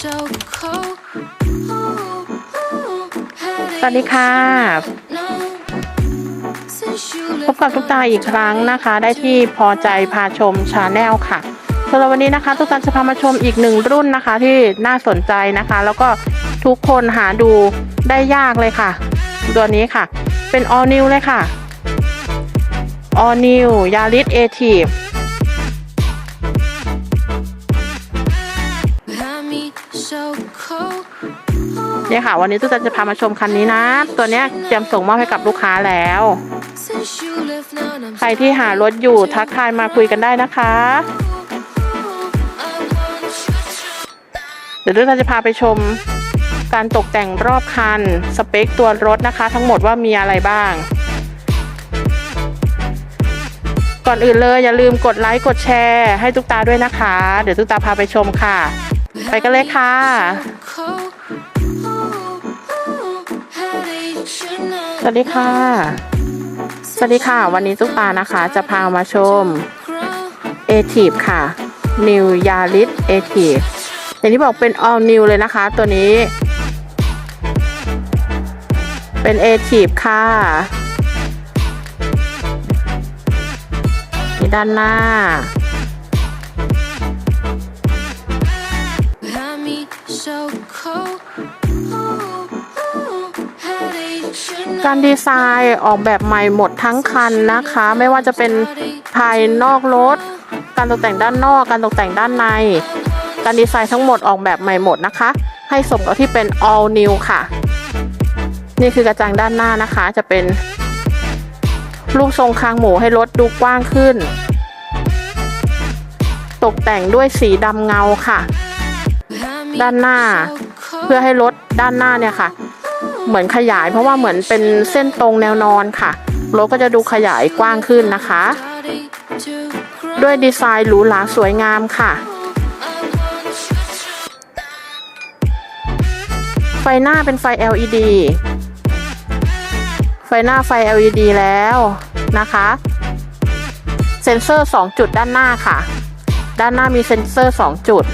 สวัสดีค่ะ พบกับทุกตาอีกครั้งนะคะ ได้ที่พอใจพาชมชาแนลค่ะสำหรับวันนี้นะคะ ทุกตาจะพามาชมอีกหนึ่งรุ่นนะคะ ที่น่าสนใจนะคะ แล้วก็ทุกคนหาดูได้ยากเลยค่ะ ตัวนี้ค่ะ เป็น all new เลยค่ะ all new ยาริดเอที เนี่ยค่ะ วันนี้ตุ๊กตาจะพามาชมคันนี้นะ ตัวเนี้ยเตรียมส่งมอบให้กับลูกค้าแล้ว ใครที่หารถอยู่ทักทายมาคุยกันได้นะคะ เดี๋ยวตุ๊กตาจะพาไปชมการตกแต่งรอบคัน สเปคตัวรถนะคะ ทั้งหมดว่ามีอะไรบ้าง ก่อนอื่นเลยอย่าลืมกดไลค์กดแชร์ให้ตุ๊กตาด้วยนะคะ เดี๋ยวตุ๊กตาพาไปชมค่ะ ไปกันเลยค่ะ สวัสดีค่ะ สวัสดีค่ะ วันนี้ตุ๊กตานะคะจะพามาชม a t i v e ค่ะ New Yaris a t i v e อย่างที่บอกเป็น all new เลยนะคะ ตัวนี้ เป็น a t i v e ค่ะนี่ด้านหน้า การดีไซน์ออกแบบใหม่หมดทั้งคันนะคะ ไม่ว่าจะเป็นภายนอกรถ การตกแต่งด้านนอก การตกแต่งด้านใน การดีไซน์ทั้งหมดออกแบบใหม่หมดนะคะ ให้สมกับที่เป็น all new ค่ะ นี่คือกระจังด้านหน้านะคะ จะเป็นรูปทรงคางหมูให้รถดูกว้างขึ้น ตกแต่งด้วยสีดำเงาค่ะ ด้านหน้า เพื่อให้รถด้านหน้าเนี่ยค่ะ เหมือนขยายเพราะว่าเหมือนเป็นเส้นตรงแนวนอนค่ะรถก็จะดูขยายกว้างขึ้นนะคะ ด้วยดีไซน์หรูหราสวยงามค่ะ ไฟหน้าเป็นไฟ LED ไฟหน้าไฟ LED แล้วนะคะ เซ็นเซอร์ 2 จุดด้านหน้าค่ะ ด้านหน้ามีเซ็นเซอร์ 2 จุด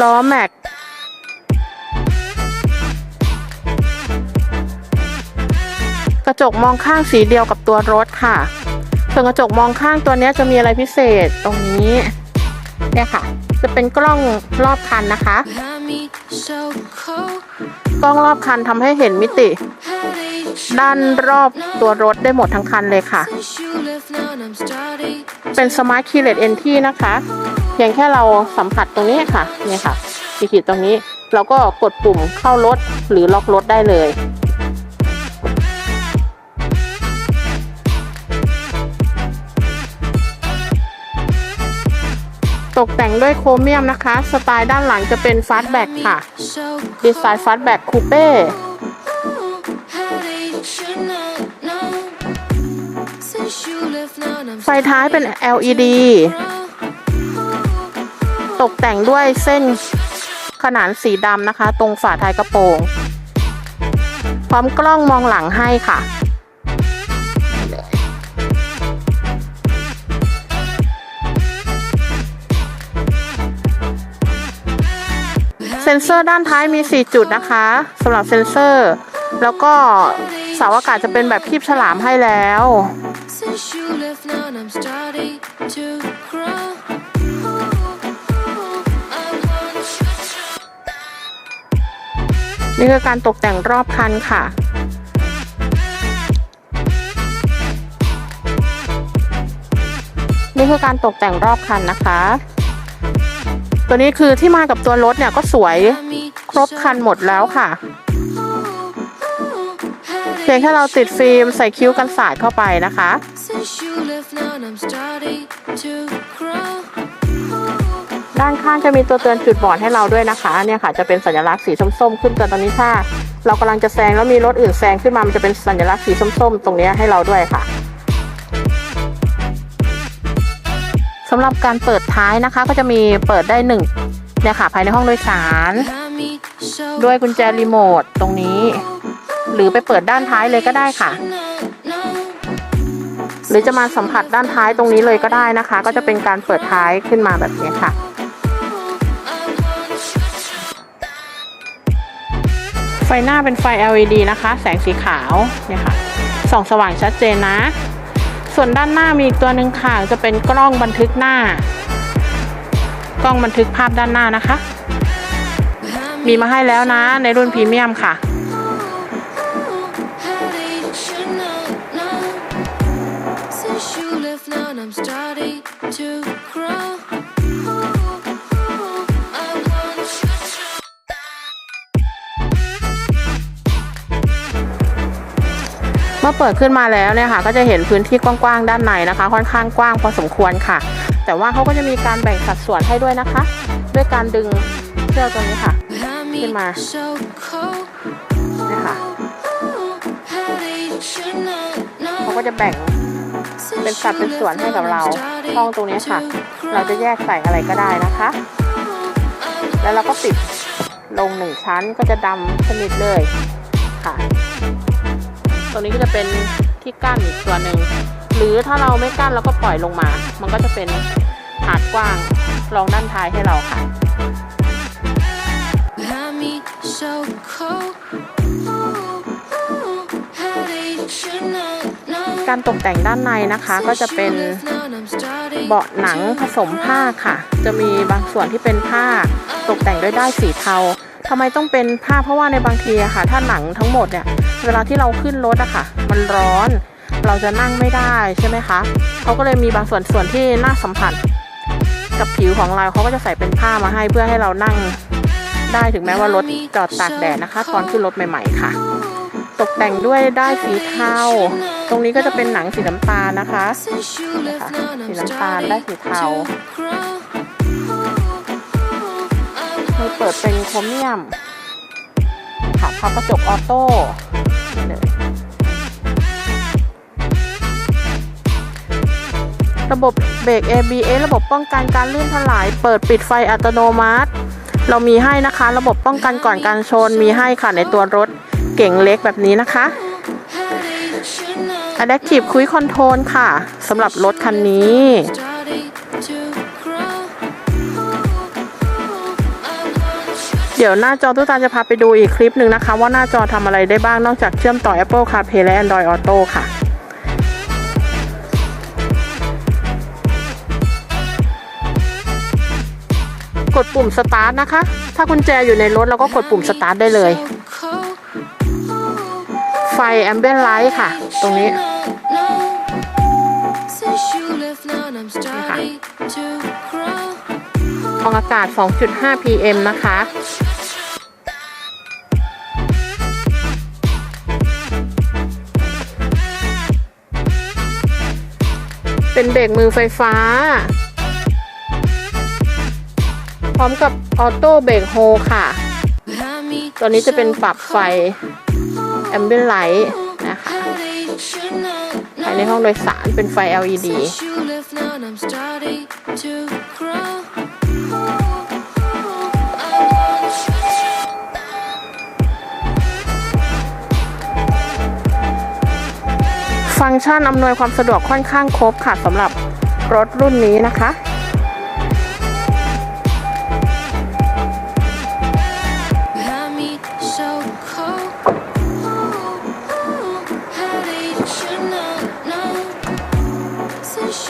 ล้อแม็ก กระจกมองข้างสีเดียวกับตัวรถค่ะ ส่วนกระจกมองข้างตัวนี้จะมีอะไรพิเศษตรงนี้ เนี่ยค่ะ จะเป็นกล้องรอบคันนะคะ กล้องรอบคันทำให้เห็นมิติ ด้านรอบตัวรถได้หมดทั้งคันเลยค่ะ เป็นสมาร์ทคีย์เลสเอนที่นะคะ เพียงแค่เราสัมผัสตรงนี้ค่ะ เนี่ยค่ะขีดๆตรงนี้ เราก็กดปุ่มเข้ารถหรือล็อกรถได้เลย ตกแต่งด้วยโครเมียมนะคะ สไตล์ด้านหลังจะเป็นฟาสต์แบ็กค่ะ ดีไซน์ฟาสต์แบ็กคูเป้ไฟท้ายเป็น LED ตกแต่งด้วยเส้นขนานสีดำนะคะ ตรงฝาท้ายกระโปรง พร้อมกล้องมองหลังให้ค่ะ ซ็นเซอร์ด้านท้ายมี 4 จุดนะคะสำหรับเซ็นเซอร์ แล้วก็เสาอากาศจะเป็นแบบคีบฉลามให้แล้วนี่คือการตกแต่งรอบคันค่ะ นี่คือการตกแต่งรอบคันนะคะ ตัวนี้คือที่มากับตัวรถเนี่ยก็สวยครบคันหมดแล้วค่ะเพียงแค่เราติดฟิล์มใส่คิ้วกันสาดเข้าไปนะคะ ด้านข้างจะมีตัวเตือนจุดบอดให้เราด้วยนะคะเนี่ยค่ะจะเป็นสัญลักษณ์สีส้มๆขึ้นเตือนตอนนี้ถ้าเรากำลังจะแซงแล้วมีรถอื่นแซงขึ้นมามันจะเป็นสัญลักษณ์สีส้มๆ ตรงนี้ให้เราด้วยค่ะ สำหรับการเปิดท้ายนะคะก็จะมีเปิดได้หนึ่งเนี่ยค่ะภายในห้องโดยสาร ด้วยกุญแจรีโมทตรงนี้ หรือไปเปิดด้านท้ายเลยก็ได้ค่ะ หรือจะมาสัมผัสด้านท้ายตรงนี้เลยก็ได้นะคะ ก็จะเป็นการเปิดท้ายขึ้นมาแบบนี้ค่ะไฟหน้าเป็นไฟ LED นะคะ แสงสีขาวเนี่ยค่ะส่องสว่างชัดเจนนะ ส่วนด้านหน้ามีอีกตัวหนึ่งค่ะ จะเป็นกล้องบันทึกหน้า กล้องบันทึกภาพด้านหน้านะคะ มีมาให้แล้วนะ ในรุ่นพรีเมียมค่ะ you left now and I'm starting to อเปิดขึ้นมาแล้วเนี่ยค่ะก็จะเห็นพื้นที่กว้างๆด้านในนะคะ ค่อนข้างกว้างพอสมควรค่ะ แต่ว่าเขาก็จะมีการแบ่งสัดส่วนให้ด้วยนะคะ ด้วยการดึงเชือกตัวนี้ค่ะ ขึ้นมาเนี่ยค่ะเขาก็จะแบ่งเป็นสัดเป็นส่วนให้กับเรา I'm starting ช่องตรงนี้ค่ะ เราจะแยกใส่อะไรก็ได้นะคะ แล้วเราก็ปิดลงหนึ่งชั้นก็จะดำสนิทเลยค่ะ ตรงนี้ก็จะเป็นที่กั้นอีกตัวหนึ่ง หรือถ้าเราไม่กั้นเราก็ปล่อยลงมา มันก็จะเป็นหาดกว้างรองด้านท้ายให้เราค่ะ Behind me, so cold. How did you know? การตกแต่งด้านในนะคะก็จะเป็นเบาะหนังผสมผ้าค่ะ จะมีบางส่วนที่เป็นผ้าตกแต่งด้วยด้ายสีเทา ทำไมต้องเป็นผ้าเพราะว่าในบางทีอะค่ะ ถ้าหนังทั้งหมดเนี่ย เวลาที่เราขึ้นรถอะค่ะ มันร้อน เราจะนั่งไม่ได้ใช่ไหมคะเขาก็เลยมีบางส่วนส่วนที่น่าสัมผัส กับผิวของเราเขาก็จะใส่เป็นผ้ามาให้เพื่อให้เรานั่งได้ถึงแม้ว่ารถจอดตากแดดนะคะ ตอนขึ้นรถใหม่ ๆ ค่ะ ตกแต่งด้วยได้สีเทาตรงนี้ก็จะเป็นหนังสีน้ำตาลนะคะนะคะสีน้ำตาลได้สีเทา มีเปิดเป็นโครเมียม ค่ะพับกระจกออโต้เลยระบบเบรก ABS ระบบป้องกันการลื่นถลาย เปิดปิดไฟอัตโนมัติ เรามีให้นะคะ ระบบป้องกันก่อนการชนมีให้ค่ะในตัวรถเก่งเล็กแบบนี้นะคะ Adaptive Cruise Control ค่ะสำหรับรถคันนี้ เดี๋ยวหน้าจอตู้ตาจะพาไปดูอีกคลิปหนึ่งนะคะ ว่าหน้าจอทำอะไรได้บ้างนอกจากเชื่อมต่อ Apple CarPlay และ Android Auto ค่ะกดปุ่ม Start นะคะ ถ้ากุญแจอยู่ในรถเราก็กดปุ่ม Start ได้เลย ไฟ Ambient Light ค่ะ ตรงนี้ ฟองอากาศ 2.5 pm นะคะ เป็นเบรกมือไฟฟ้า พร้อมกับออโต้เบรกโฮค่ะ ตัวนี้จะเป็นปรับไฟ Ambient Light นะคะภายในห้องโดยสารเป็นไฟ LED ฟังก์ชันอำนวยความสะดวกค่อนข้างครบค่ะสำหรับรถรุ่นนี้นะคะ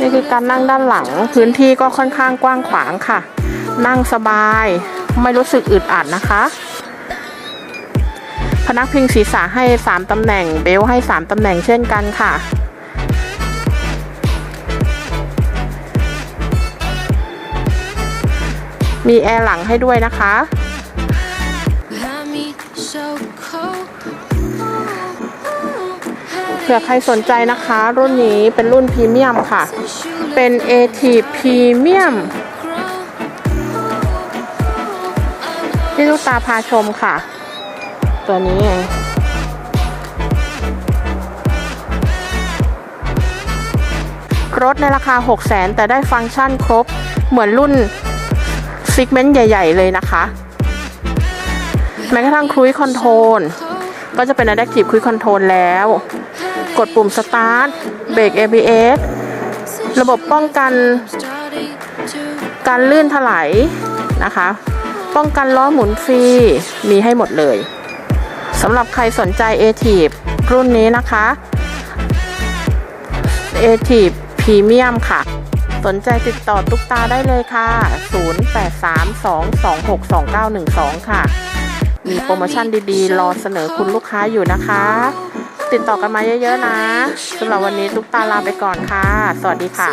นี่คือการนั่งด้านหลังพื้นที่ก็ค่อนข้างกว้างขวางค่ะ นั่งสบายไม่รู้สึกอึดอัดนะคะ พนักพิงศีรษะให้ 3ตำแหน่ง เบลให้ 3ตำแหน่งเช่นกันค่ะ มีแอร์หลังให้ด้วยนะคะ เผื่อใครสนใจนะคะ รุ่นนี้เป็นรุ่นพรีเมียมค่ะ เป็น AT Premium ที่ลูกตาพาชมค่ะ ตัวนี้เองรถในราคา 6 0 0 0 0แต่ได้ฟังก์ชันครบ เหมือนรุ่นซิกเมนต์ใหญ่ ๆ เลยนะคะ แม้กระทั่งครู i คอนโทรลก็จะเป็น Adaptive Cruise Control แล้ว กดปุ่ม Start เบรก ABS ระบบป้องกัน การลื่นถลายนะคะ ป้องกันล้อหมุนฟรี มีให้หมดเลยำหรับใครสนใจ a t i v รุ่นนี้นะคะ a t i v Premium ค่ะ สนใจติดต่อตุ๊กตาได้เลยค่ะ 0832262912 ค่ะ มีโปรโมชั่นดีๆ รอเสนอคุณลูกค้าอยู่นะคะ ติดต่อกันมาเยอะๆนะสำหรับวันนี้ตุ๊กตาลาไปก่อนค่ะ สวัสดีค่ะ